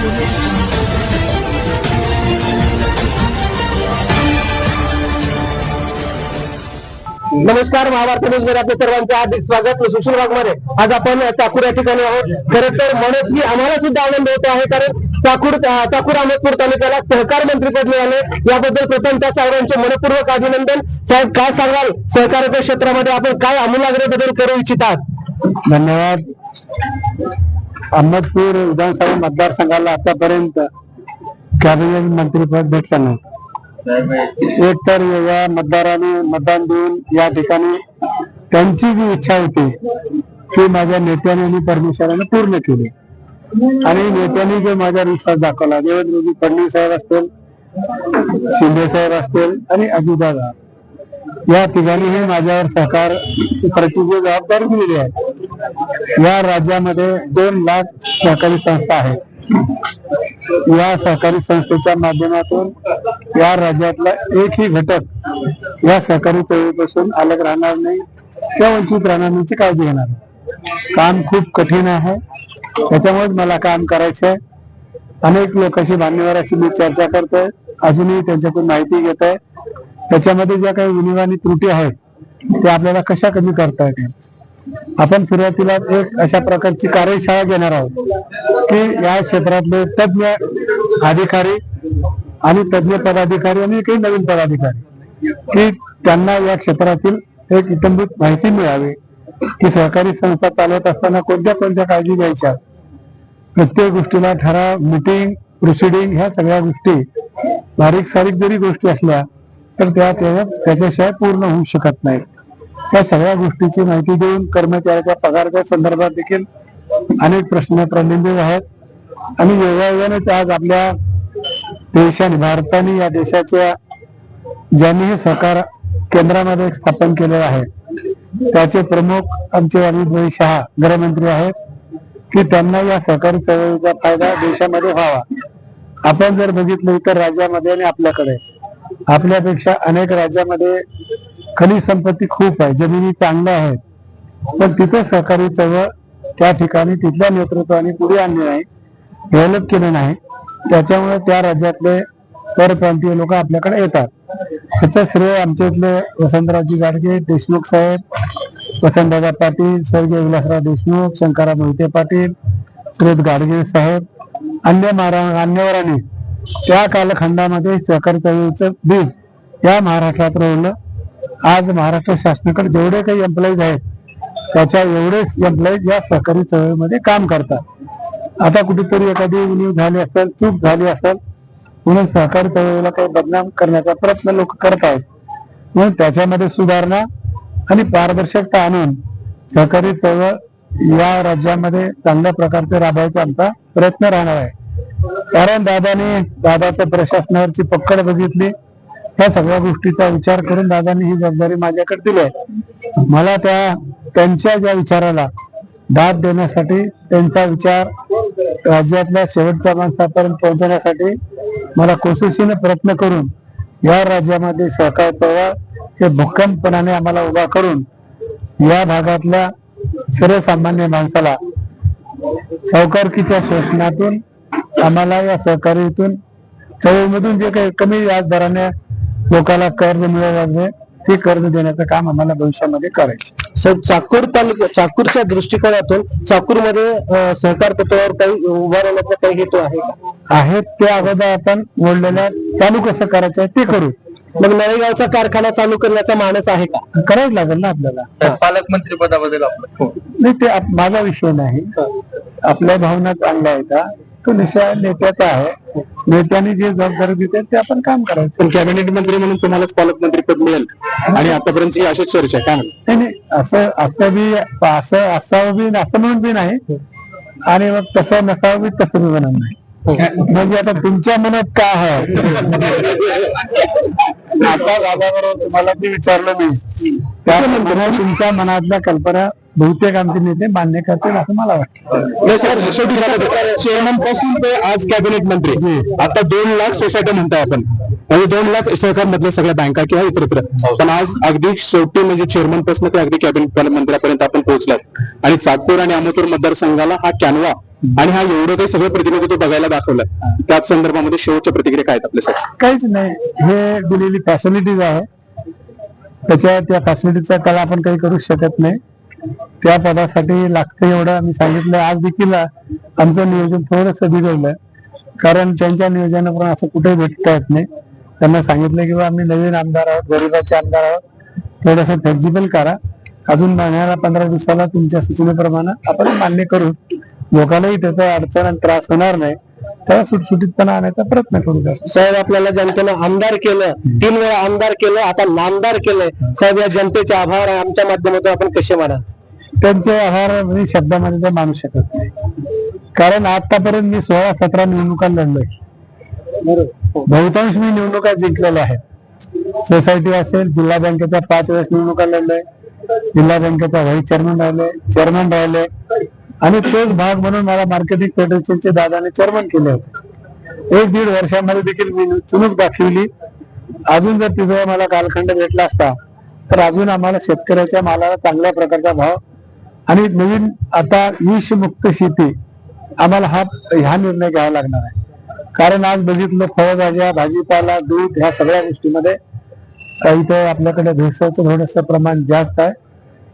नमस्कार महाभारत न्यूजमध्ये आपल्या सर्वांचं हार्दिक स्वागत. मी सुशील वाघमारे. आज आपण चाकूर या ठिकाणी आहोत. खरं तर मनस्वी आम्हाला सुद्धा आनंद होत आहे कारण चाकूर चाकूर अहमदपूर तालुक्याला सहकार मंत्रीपद मिळाले. याबद्दल प्रथम त्या साहेबांचे मनपूर्वक अभिनंदन. साहेब काय सांगाल? सहकाराच्या क्षेत्रामध्ये आपण काय आमूलाग्र बदल करू इच्छितात? धन्यवाद. अहमदपूर विधानसभा मतदारसंघाला आतापर्यंत कॅबिनेट मंत्रीपद भेटलं नाही एक तर या मतदाराने मतदान देऊन या ठिकाणी त्यांची जी इच्छा होती ती माझ्या नेत्याने आणि परमेश्वराने पूर्ण केली. आणि नेत्यांनी जे माझ्या विश्वास दाखवला देवेंद्रजी फडणवीस साहेब असतील शिंदे साहेब असतील आणि अजितदादा या तिघांनीही माझ्यावर सहकार करायची जबाबदारी दिलेली आहे. या राज्यामध्ये दोन लाख सहकारी संस्था आहेत. या सहकारी संस्थेच्या माध्यमातून या राज्यातला एकही घटक या सहकारी चळवळीपासून अलग राहणार नाही किंवा वंचित राहणार नाही काळजी घेणार काम खूप कठीण आहे. त्याच्यामुळे मला काम करायचं आहे. अनेक लोकांशी मान्यवराशी मी चर्चा करतोय. अजूनही त्यांच्याकडून माहिती घेत आहे त्याच्यामध्ये ज्या काही उणिवा आणि त्रुटी आहेत त्या आपल्याला कशा कमी करता येतील? आपण सुरुवातीला एक अशा प्रकारची कार्यशाळा घेणार आहोत की या क्षेत्रातले तज्ञ अधिकारी आणि तज्ञ पदाधिकारी आणि एकही नवीन पदाधिकारी की त्यांना या क्षेत्रातील एक इतंभूत माहिती मिळावी की सहकारी संस्था चालवत असताना कोणत्या कोणत्या काळजी घ्यायच्या? प्रत्येक गोष्टीला ठराव मिटिंग प्रोसिडिंग ह्या सगळ्या गोष्टी बारीक सारीक जरी गोष्टी असल्या तर त्या त्याच्याशिवाय पूर्ण होऊ शकत नाही त्या सगळ्या गोष्टीची माहिती देऊन कर्मचाऱ्याच्या पगाराच्या संदर्भात देखील अनेक प्रश्न प्रलंबित आहेत. आणि योगायोगानेच आज आपल्या देशाने भारताने या देशाच्या ज्यांनी हे सहकार केंद्रामध्ये स्थापन केलेलं आहे त्याचे प्रमुख आमचे अमित शहा गृहमंत्री आहेत की त्यांना या सहकारी चळवळीचा फायदा देशामध्ये व्हावा. आपण जर बघितलं इतर राज्यामध्ये आणि आपल्याकडे आपल्यापेक्षा अनेक राज्यामध्ये खनिज संपत्ती खूप आहे जमिनी चांगल्या आहेत. पण तिथे सहकारी चळवळ त्या ठिकाणी तिथल्या नेतृत्वाने पुढे आणली नाही डेव्हलप केलं नाही. त्याच्यामुळे त्या राज्यातले परप्रांतीय लोक आपल्याकडे येतात. त्याचं श्रेय आमच्या इथले वसंतरावजी गाडगे देशमुख साहेब वसंतदादा पाटील स्वर्गीय विलासराव देशमुख शंकरराव मोहिते पाटील सुरेश गाडगे साहेब अन्य महारा मान्यवरांनी त्या कालखंडामध्ये सहकारी चळवळीचं बीज या महाराष्ट्रात रोवलं. आज महाराष्ट्र शासनाकडे जेवढे काही एम्प्लॉईज आहेत त्याच्या एवढेच एम्प्लॉईज या सहकारी चळवळीमध्ये काम करतात. आता कुठेतरी एखादी उणीव झाली असेल चूक झाली असेल म्हणून सहकारी चळवळीला काही बदनाम करण्याचा प्रयत्न लोक करत आहेत. म्हणून त्याच्यामध्ये सुधारणा आणि पारदर्शकता आणून सहकारी चळवळ या राज्यामध्ये चांगल्या प्रकारचे राबवायचा आमचा प्रयत्न राहणार आहे. कारण दादाने दादाच्या प्रशासनावरची पकड बघितली. या सगळ्या गोष्टीचा विचार करून दादाने ही जबाबदारी माझ्याकडे दिली आहे. मला त्या त्यांच्या ज्या विचाराला दाद देण्यासाठी त्यांचा विचार राज्यातल्या शेवटच्या माणसापर्यंत पोहोचवण्यासाठी मला कोशिशीने प्रयत्न करून या राज्यामध्ये सहकार चळवळ हे भक्कमपणाने आम्हाला उभा करून या भागातल्या सर्वसामान्य माणसाला सावकारकीच्या शोषणातून आम्हाला या सहकारीतून चळवळीमधून जे काही कमी व्याज दराने लोकांना कर्ज मिळाले ते कर्ज देण्याचं काम आम्हाला भविष्यामध्ये करायचं साहेब चाकूर तालुक्या चाकूरच्या दृष्टिकोनातून चाकूरमध्ये सहकार तत्वावर काही उभारण्याचा काही हेतू आहे आहेत ते अगोदर आपण कसं करायचं आहे ते करू. मग नळेगावचा कारखाना चालू करण्याचा मानस आहे का? करावंच लागेल ना आपल्याला. पालकमंत्री पदाबद्दल आपलं. नाही ते माझा विषय नाही. आपल्या भावना चांगल्या आहेत. तो निशा नेत्याचा आहे. नेत्यांनी जे जबाबदारी देते ते आपण काम करायचं. पण कॅबिनेट मंत्री म्हणून तुम्हालाच पालकमंत्री पद मिळेल. आणि आतापर्यंत ही अशीच चर्चा आहे. काय म्हणता? नाही नाही असं असं बी असं असावं बी असं म्हणून बी नाही. आणि मग तसं नसावं बी तसं बी म्हणत नाही. म्हणजे आता तुमच्या मनात काय आहे? आता दादाबरोबर तुम्हाला जे विचारलं मी. त्याप्रमाणे तुमच्या मनातल्या कल्पना बहुतेक आमचे नेते मान्य करतील असं मला वाटतं. नाही सर शेवटी चेअरमनपासून ते आज कॅबिनेट मंत्री. आता दोन लाख सोसायटी म्हणताय आपण. म्हणजे दोन लाख सहकार मधल्या सगळ्या बँका किंवा इतरत्र. पण आज अगदी शेवटी म्हणजे चेअरमनपासून ते अगदी कॅबिनेट मंत्र्यापर्यंत आपण पोहोचलाय. आणि चाकूर आणि अमोतूर मतदारसंघाला हा कॅनवा आणि हा एवढं काही सगळं प्रतिनिधित्व बघायला दाखवलंय. त्याच संदर्भामध्ये शेवटच्या प्रतिक्रिया काय आहेत आपल्यासाठी काहीच नाही. हे दिलेली फॅसिलिटीज आहे. त्याच्या त्या फॅसिलिटीचा त्याला आपण काही करू शकत नाही. त्या पदासाठी लागतं एवढं आम्ही सांगितलं आज देखील आमचं नियोजन थोडंसं बिघडलं कारण त्यांच्या नियोजनाप्रमाणे असं कुठे भेटता येत नाही. त्यांना सांगितलं की बा आम्ही नवीन आमदार आहोत गरीबाचे आमदार आहोत. थोडंसं फ्लेक्झिबल करा. अजून महिन्याला पंधरा दिवसाला तुमच्या सूचनेप्रमाणे आपण मान्य करू. लोकांनाही त्याचा अडचण आणि त्रास होणार नाही. त्याला सुटसुटीतपणा आणायचा प्रयत्न करू द्या साहेब आपल्याला जनतेनं आमदार केलं तीन वेळा आमदार केलं आता नामदार केलंय साहेब या जनतेचे आभार आमच्या माध्यमातून आपण कसे माना त्यांचे आहार मी शब्दामध्ये ते मानू शकत नाही. कारण आतापर्यंत मी सोळा सतरा निवडणुका लढलोय. बहुतांश मी निवडणुका जिंकलेल्या आहेत. सोसायटी असेल जिल्हा बँकेच्या पाच वेळेस निवडणुका लढलोय. जिल्हा बँकेचा व्हाईस चेअरमन राहिले चेअरमन राहिले. आणि तोच भाग म्हणून मला मार्केटिंग फेडरेशनचे दादाने चेअरमन केले होते. एक दीड वर्षामध्ये देखील मी चुनूक दाखवली. अजून जर तिथे मला कालखंड भेटला असता तर अजून आम्हाला शेतकऱ्याच्या मालाला चांगल्या प्रकारचा भाव आणि नवीन आता विषमुक्त शेती आम्हाला हा ह्या निर्णय घ्यावा लागणार आहे. कारण आज बघितलं फळभाज्या भाजीपाला दूध ह्या सगळ्या गोष्टीमध्ये इथे आपल्याकडे भेसळचं थोडंसं प्रमाण जास्त आहे.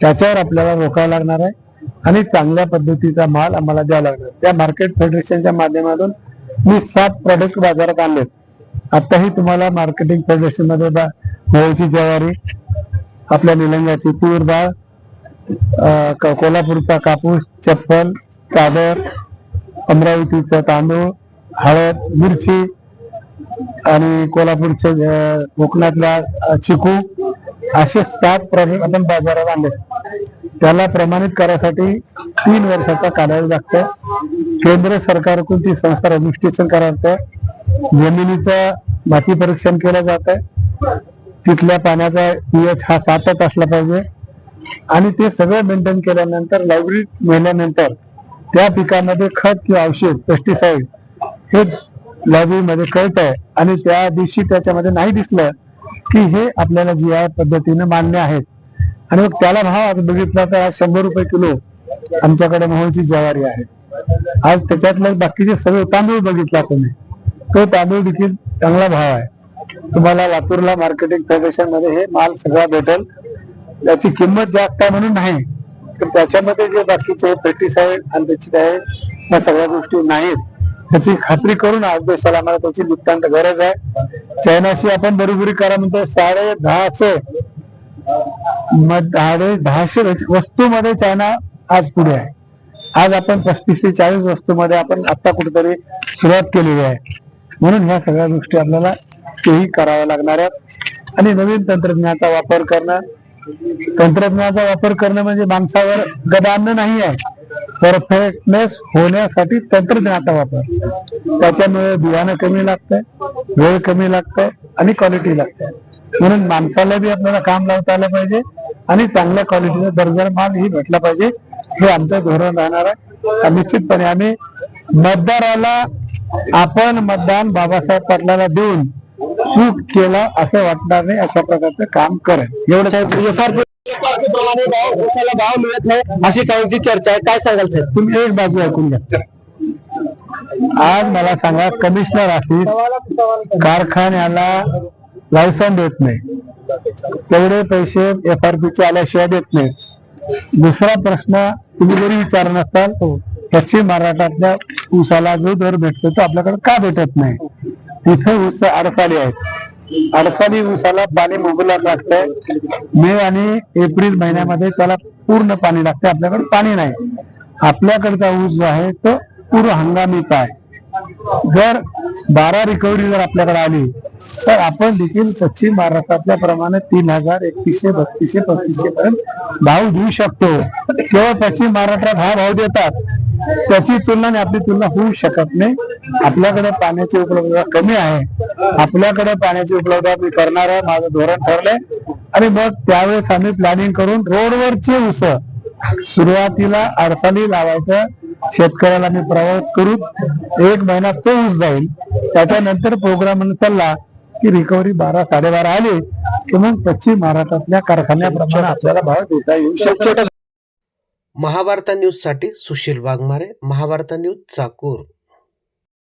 त्याच्यावर आपल्याला रोकावं लागणार आहे आणि चांगल्या पद्धतीचा माल आम्हाला द्यावा लागणार त्या मार्केट फेडरेशनच्या माध्यमातून मी सात प्रॉडक्ट बाजारात आणलेत आताही तुम्हाला मार्केटिंग फेडरेशनमध्ये मोहची ज्वारी आपल्या निलंग्याची तूर डाळ कोल्हापूरचा कापूस चप्पल चादर अमरावतीचा तांदूळ हळद मिरची आणि कोल्हापूरचे कोकणातल्या चिकू असे सात प्रॉडक्ट आपण बाजारात आणले. त्याला प्रमाणित करायसाठी तीन वर्षाचा कालावधी लागतो. केंद्र सरकारकडून ती संस्था रजिस्ट्रेशन करायचं. जमिनीचं माती परीक्षण केलं जात. आहे तिथल्या पाण्याचा पीएच हा सातच असला पाहिजे. आणि ते सगळं मेंटेन केल्यानंतर लायब्ररी नेल्यानंतर त्या पिकामध्ये खत किंवा औषध पेस्टिसाइड हे लायब्ररीमध्ये कळत आहे आणि त्या दिवशी त्याच्यामध्ये नाही दिसलं की हे आपल्याला जी आय पद्धतीने मान्य आहेत. आणि मग त्याला भाव आज बघितला तर आज शंभर रुपये किलो आमच्याकडे मोहनची ज्वारी आहे. आज त्याच्यातले बाकीचे सगळे तांदूळ बघितला तुम्ही. तो तांदूळ देखील चांगला भाव आहे. तुम्हाला लातूरला मार्केटिंग फेडरेशनमध्ये हे माल सगळा भेटेल. त्याची किंमत जास्त आहे म्हणून नाही. तर त्याच्यामध्ये जे बाकीचे पेस्टिसाइड आहे त्याची आहे या सगळ्या गोष्टी नाहीत. त्याची खात्री करून आज देशाला आम्हाला त्याची नितांत गरज आहे. चायनाशी आपण बरोबरी करा म्हणतो साडे दहाशे. मग साडे दहाशे वस्तूमध्ये चायना आज पुढे आहे. आज आपण पस्तीस ते चाळीस वस्तूमध्ये आपण आता कुठेतरी सुरुवात केलेली आहे. म्हणून ह्या सगळ्या गोष्टी आपल्याला तेही कराव्या लागणार आहेत. आणि नवीन तंत्रज्ञानाचा वापर करणं तंत्रज्ञानाचा वापर करणं म्हणजे माणसावर गदान नाही आहे. परफेक्टनेस होण्यासाठी तंत्रज्ञानाचा वापर. त्याच्यामुळे बियाणं कमी लागतंय वेळ कमी लागतंय आणि क्वालिटी लागते म्हणून माणसाला बी आपल्याला काम लावता आलं पाहिजे आणि चांगल्या क्वालिटीचा दर्जा माल ही भेटला पाहिजे हे आमचं धोरण राहणार आहे. निश्चितपणे आम्ही मतदाराला आपण मतदान बाबासाहेब पाटलाला देऊन चूक केला असं वाटणार नाही अशा प्रकारचं काम करेल एवढं साहेब प्रमाणे भाव भाव मिळत नाही अशी काहींची चर्चा आहे. काय सांगाल साहेब तुम्ही एक बाजू ऐकून घ्या. आज मला सांगा कमिशनर ऑफिस कारखान्याला लायसन देत नाही. तेवढे पैसे एफ आर चे आल्याशिवाय देत नाही. दुसरा प्रश्न तुम्ही जरी विचारत नसताल पश्चिम महाराष्ट्रातल्या ऊसाला जो दर भेटतो तो आपल्याकडे का भेटत नाही? तिथे ऊस अडसाली आहेत. अडसाली ऊसाला पाणी मुबलक लागतंय. मे आणि एप्रिल महिन्यामध्ये त्याला पूर्ण पाणी लागतंय. आपल्याकडे पाणी नाही. आपल्याकडचा ऊस जो आहे तो पूर्व हंगामीचा आहे. जर बारा रिकव्हरी जर आपल्याकडे आली तर आपण देखील पश्चिम महाराष्ट्रातल्या प्रमाणे तीन हजार एकतीसशे बत्तीसशे पस्तीसशे पर्यंत भाव देऊ शकतो. केवळ पश्चिम महाराष्ट्रात हा भाव देतात. त्याची तुलना आणि आपली तुलना होऊ शकत नाही. आपल्याकडे पाण्याची उपलब्धता कमी आहे. आपल्याकडे पाण्याची उपलब्धता मी करणार आहे माझं धोरण ठरलंय. आणि मग त्यावेळेस आम्ही प्लॅनिंग करून रोडवरची उस सुरुवातीला अडसाली लावायचं. शेतकऱ्याला मी प्रवास करू. एक महिना तो ऊस जाईल. त्याच्यानंतर प्रोग्राम चालला की रिकव्हरी बारा साडेबारा आली की मग पश्चिम महाराष्ट्रातल्या कारखान्याप्रमाणे आपल्याला भाव देता येऊ शकतो. महाभारता न्यूजसाठी सुशील वाघमारे महाभारता न्यूज चाकूर.